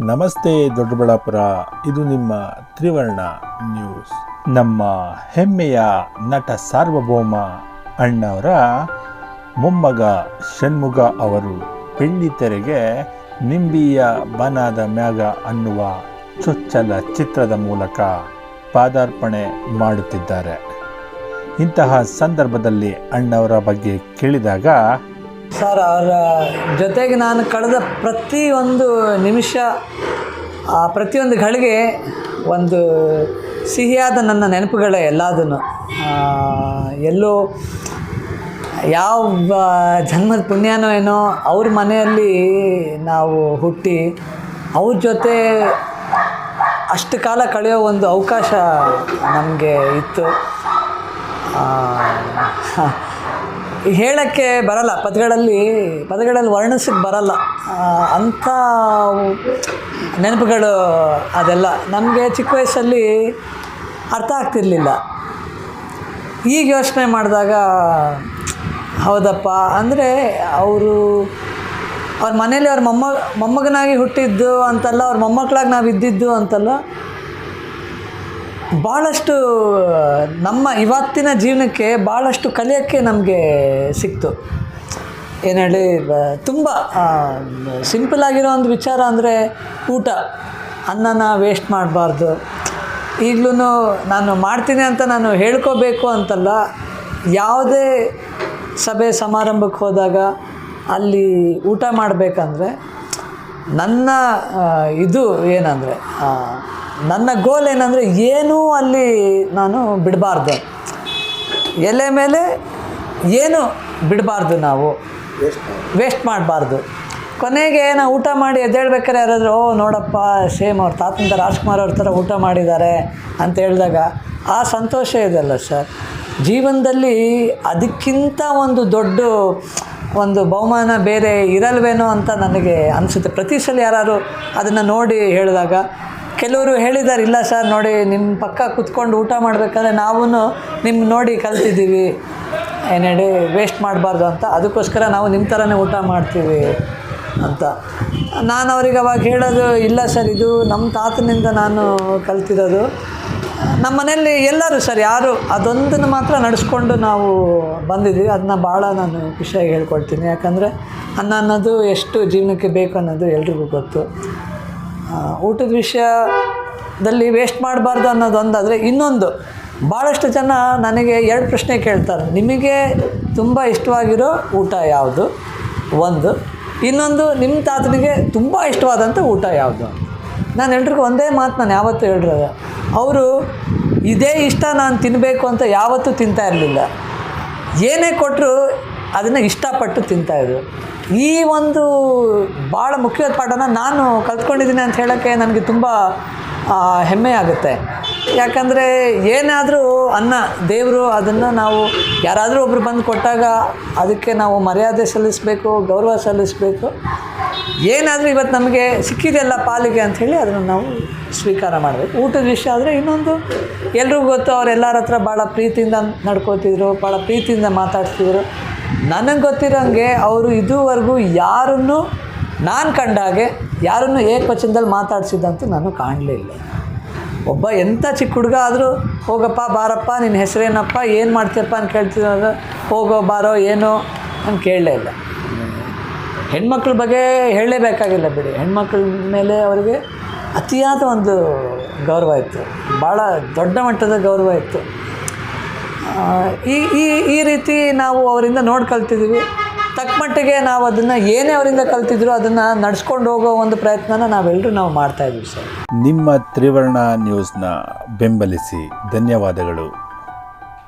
ನಮಸ್ತೆ ದೊಡ್ಡಬಳ್ಳಾಪುರ, ಇದು ನಿಮ್ಮ ತ್ರಿವರ್ಣ ನ್ಯೂಸ್. ನಮ್ಮ ಹೆಮ್ಮೆಯ ನಟ ಸಾರ್ವಭೌಮ ಅಣ್ಣವರ ಮೊಮ್ಮಗ ಷಣ್ಮುಗ ಅವರು ಬೆಳ್ಳಿ ತೆರೆಗೆ ನಿಂಬಿಯ ಬನಾದ ಮ್ಯಾಗ ಅನ್ನುವ ಚೊಚ್ಚಲ ಚಿತ್ರದ ಮೂಲಕ ಪಾದಾರ್ಪಣೆ ಮಾಡುತ್ತಿದ್ದಾರೆ. ಇಂತಹ ಸಂದರ್ಭದಲ್ಲಿ ಅಣ್ಣವರ ಬಗ್ಗೆ ಕೇಳಿದಾಗ ಸರ್, ಅವರ ಜೊತೆಗೆ ನಾನು ಕಳೆದ ಪ್ರತಿಯೊಂದು ನಿಮಿಷ, ಆ ಪ್ರತಿಯೊಂದು ಗಳಿಗೆ ಒಂದು ಸಿಹಿಯಾದ ನನ್ನ ನೆನಪುಗಳೇ ಎಲ್ಲದನ್ನು. ಎಲ್ಲೋ ಯಾವ ಜನ್ಮದ ಪುಣ್ಯನೋ ಏನೋ, ಅವ್ರ ಮನೆಯಲ್ಲಿ ನಾವು ಹುಟ್ಟಿ, ಅವ್ರ ಜೊತೆ ಅಷ್ಟು ಕಾಲ ಕಳೆಯೋ ಒಂದು ಅವಕಾಶ ನಮಗೆ ಇತ್ತು. ಹೇಳೋಕ್ಕೆ ಬರಲ್ಲ, ಪದಗಳಲ್ಲಿ ಪದಗಳಲ್ಲಿ ವರ್ಣಿಸಕ್ಕೆ ಬರಲ್ಲ. ಅಂಥ ನೆನಪುಗಳು ಅದೆಲ್ಲ. ನಮಗೆ ಚಿಕ್ಕ ವಯಸ್ಸಲ್ಲಿ ಅರ್ಥ ಆಗ್ತಿರ್ಲಿಲ್ಲ. ಈಗ ಯೋಚನೆ ಮಾಡಿದಾಗ, ಹೌದಪ್ಪ, ಅಂದರೆ ಅವರು, ಅವ್ರ ಮನೇಲಿ ಅವ್ರ ಮೊಮ್ಮ ಮೊಮ್ಮಗನಾಗಿ ಹುಟ್ಟಿದ್ದು ಅಂತಲ್ಲ, ಅವ್ರ ಮೊಮ್ಮಕ್ಕಳಾಗಿ ನಾವು ಇದ್ದಿದ್ದು ಅಂತಲ್ಲ ಭಾಳಷ್ಟು ನಮ್ಮ ಇವತ್ತಿನ ಜೀವನಕ್ಕೆ ಭಾಳಷ್ಟು ಕಲಿಯೋಕ್ಕೆ ನಮಗೆ ಸಿಕ್ತು. ಏನು ಹೇಳಿ ತುಂಬ ಸಿಂಪಲ್ ಆಗಿರೋ ಒಂದು ವಿಚಾರ ಅಂದರೆ ಊಟ. ಅನ್ನನ ವೇಸ್ಟ್ ಮಾಡಬಾರ್ದು. ಈಗಲೂ ನಾನು ಮಾಡ್ತೀನಿ ಅಂತ ನಾನು ಹೇಳ್ಕೋಬೇಕು ಅಂತಲ್ಲ, ಯಾವುದೇ ಸಭೆ ಸಮಾರಂಭಕ್ಕೆ ಹೋದಾಗ ಅಲ್ಲಿ ಊಟ ಮಾಡಬೇಕಂದ್ರೆ ನನ್ನ ಇದು ಏನಂದರೆ ನನ್ನ ಗೋಲ್ ಏನಂದರೆ ಏನೂ ಅಲ್ಲಿ ನಾನು ಬಿಡಬಾರ್ದು. ಎಲೆ ಮೇಲೆ ಏನು ಬಿಡಬಾರ್ದು ನಾವು. ವೇಸ್ಟ್ ಮಾಡಬಾರ್ದು. ಕೊನೆಗೆ ನಾವು ಊಟ ಮಾಡಿ ಎದ್ದೇಳ್ಬೇಕಾರೆ ಯಾರಾದರೂ, ಓ, ನೋಡಪ್ಪ ಸೇಮ್ ಅವ್ರ ತಾತನ ರಾಜ್ಕುಮಾರ್ ಅವ್ರ ಥರ ಊಟ ಮಾಡಿದ್ದಾರೆ ಅಂತ ಹೇಳಿದಾಗ ಆ ಸಂತೋಷ ಇದೆಯಲ್ಲ ಸರ್. ಜೀವನದಲ್ಲಿ ಅದಕ್ಕಿಂತ ಒಂದು ದೊಡ್ಡ ಒಂದು ಬಹುಮಾನ ಬೇರೆ ಇರಲ್ವೇನೋ ಅಂತ ನನಗೆ ಅನಿಸುತ್ತೆ. ಪ್ರತಿ ಸಲ ಯಾರಾದರೂ ಅದನ್ನು ನೋಡಿ ಹೇಳಿದಾಗ ಕೆಲವರು ಹೇಳಿದ್ದಾರೆ, ಇಲ್ಲ ಸರ್, ನೋಡಿ ನಿಮ್ಮ ಪಕ್ಕ ಕುತ್ಕೊಂಡು ಊಟ ಮಾಡಬೇಕಾದ್ರೆ ನಾವು ನಿಮ್ಮ ನೋಡಿ ಕಲ್ತಿದ್ದೀವಿ. ಏನೇಳಿ ವೇಸ್ಟ್ ಮಾಡಬಾರ್ದು ಅಂತ. ಅದಕ್ಕೋಸ್ಕರ ನಾವು ನಿಮ್ಮ ಥರನೇ ಊಟ ಮಾಡ್ತೀವಿ ಅಂತ. ನಾನು ಅವ್ರಿಗೆ ಅವಾಗ ಹೇಳೋದು, ಇಲ್ಲ ಸರ್, ಇದು ನಮ್ಮ ತಾತನಿಂದ ನಾನು ಕಲ್ತಿರೋದು. ನಮ್ಮ ಮನೆಯಲ್ಲಿ ಎಲ್ಲರೂ ಸರ್, ಯಾರು, ಅದೊಂದನ್ನು ಮಾತ್ರ ನಡೆಸ್ಕೊಂಡು ನಾವು ಬಂದಿದ್ವಿ ಅದನ್ನ ಭಾಳ ನಾನು ಖುಷಿಯಾಗಿ ಹೇಳ್ಕೊಳ್ತೀನಿ. ಯಾಕಂದರೆ ಅನ್ನ ಅನ್ನೋದು ಎಷ್ಟು ಜೀವನಕ್ಕೆ ಬೇಕು ಅನ್ನೋದು ಎಲ್ರಿಗೂ ಗೊತ್ತು. ಊಟದ ವಿಷಯದಲ್ಲಿ ವೇಸ್ಟ್ ಮಾಡಬಾರ್ದು ಅನ್ನೋದೊಂದಾದರೆ ಇನ್ನೊಂದು. ಭಾಳಷ್ಟು ಜನ ನನಗೆ ಎರಡು ಪ್ರಶ್ನೆ ಕೇಳ್ತಾರೆ. ನಿಮಗೆ ತುಂಬ ಇಷ್ಟವಾಗಿರೋ ಊಟ ಯಾವುದು? ಒಂದು. ಇನ್ನೊಂದು, ನಿಮ್ಮ ತಾತನಿಗೆ ತುಂಬ ಇಷ್ಟವಾದಂಥ ಊಟ ಯಾವುದು? ನಾನು ಎಲ್ರಿಗೂ ಒಂದೇ ಮಾತು ನಾನು ಯಾವತ್ತೂ ಹೇಳಿರೋದು ಅವರು, ಇದೇ ಇಷ್ಟ ನಾನು ತಿನ್ನಬೇಕು ಅಂತ ಯಾವತ್ತೂ ತಿಂತಾ ಇರಲಿಲ್ಲ. ಏನೇ ಕೊಟ್ಟರು ಅದನ್ನು ಇಷ್ಟಪಟ್ಟು ತಿಂತಾಯಿದ್ರು ಈ ಒಂದು ಭಾಳ ಮುಖ್ಯವಾದ ಪಾಠನ ನಾನು ಕಲ್ತ್ಕೊಂಡಿದ್ದೀನಿ ಅಂತ ಹೇಳೋಕ್ಕೆ ನನಗೆ ತುಂಬ ಹೆಮ್ಮೆ ಆಗುತ್ತೆ. ಯಾಕಂದರೆ ಏನಾದರೂ ಅನ್ನ, ದೇವರು ಅದನ್ನು ನಾವು ಯಾರಾದರೂ ಒಬ್ಬರು ಬಂದು ಕೊಟ್ಟಾಗ ಅದಕ್ಕೆ ನಾವು ಮರ್ಯಾದೆ ಸಲ್ಲಿಸಬೇಕು, ಗೌರವ ಸಲ್ಲಿಸಬೇಕು. ಏನಾದರೂ ಇವತ್ತು ನಮಗೆ ಸಿಕ್ಕಿದೆಲ್ಲ ಪಾಲಿಗೆ ಅಂಥೇಳಿ ಅದನ್ನು ನಾವು ಸ್ವೀಕಾರ ಮಾಡಬೇಕು. ಊಟದ ವಿಷಯ ಆದರೆ ಇನ್ನೊಂದು, ಎಲ್ರಿಗೂ ಗೊತ್ತು ಅವರೆಲ್ಲರ ಹತ್ರ ಭಾಳ ಪ್ರೀತಿಯಿಂದ ನಡ್ಕೋತಿದ್ರು ಭಾಳ ಪ್ರೀತಿಯಿಂದ ಮಾತಾಡ್ತಿದ್ರು. ನನಗೆ ಗೊತ್ತಿರೋಂಗೆ ಅವರು ಇದುವರೆಗೂ ಯಾರನ್ನು ನಾನು ಕಂಡಾಗೆ ಯಾರನ್ನು ಏಕವಚನದಲ್ಲಿ ಮಾತಾಡ್ಸಿದ್ದಂತೂ ನಾನು ಕಾಣಲೇ ಇಲ್ಲ. ಒಬ್ಬ ಎಂಥ ಚಿಕ್ಕ ಹುಡುಗ ಆದರೂ, ಹೋಗಪ್ಪ, ಬಾರಪ್ಪ ನಿನ್ನ ಹೆಸರೇನಪ್ಪ, ಏನು ಮಾಡ್ತೀಯಪ್ಪ ಅಂತ ಕೇಳ್ತಿದ್ರು ಹೋಗೋ, ಬಾರೋ, ಏನೋ ಅಂತ ಕೇಳಲೇ ಇಲ್ಲ. ಹೆಣ್ಮಕ್ಳ ಬಗ್ಗೆ ಹೇಳಲೇಬೇಕಾಗಿಲ್ಲ ಬಿಡಿ. ಹೆಣ್ಮಕ್ಳ ಮೇಲೆ ಅವರಿಗೆ ಅತಿಯಾದ ಒಂದು ಗೌರವ ಇತ್ತು. ಭಾಳ ದೊಡ್ಡ ಮಟ್ಟದ ಗೌರವ ಇತ್ತು. ಈ ಈ ಈ ರೀತಿ ನಾವು ಅವರಿಂದ ನೋಡಿ ಕಲ್ತಿದ್ದೀವಿ. ತಕ್ಕ ಮಟ್ಟಿಗೆ ನಾವು ಅದನ್ನು ಏನೇ ಅವರಿಂದ ಕಲ್ತಿದ್ರು ಅದನ್ನು ನಡ್ಸ್ಕೊಂಡು ಹೋಗೋ ಒಂದು ಪ್ರಯತ್ನನ ನಾವೆಲ್ಲರೂ ನಾವು ಮಾಡ್ತಾ ಇದ್ದೀವಿ ಸರ್. ನಿಮ್ಮ ತ್ರಿವರ್ಣ ನ್ಯೂಸ್ನ ಬೆಂಬಲಿಸಿ ಧನ್ಯವಾದಗಳು.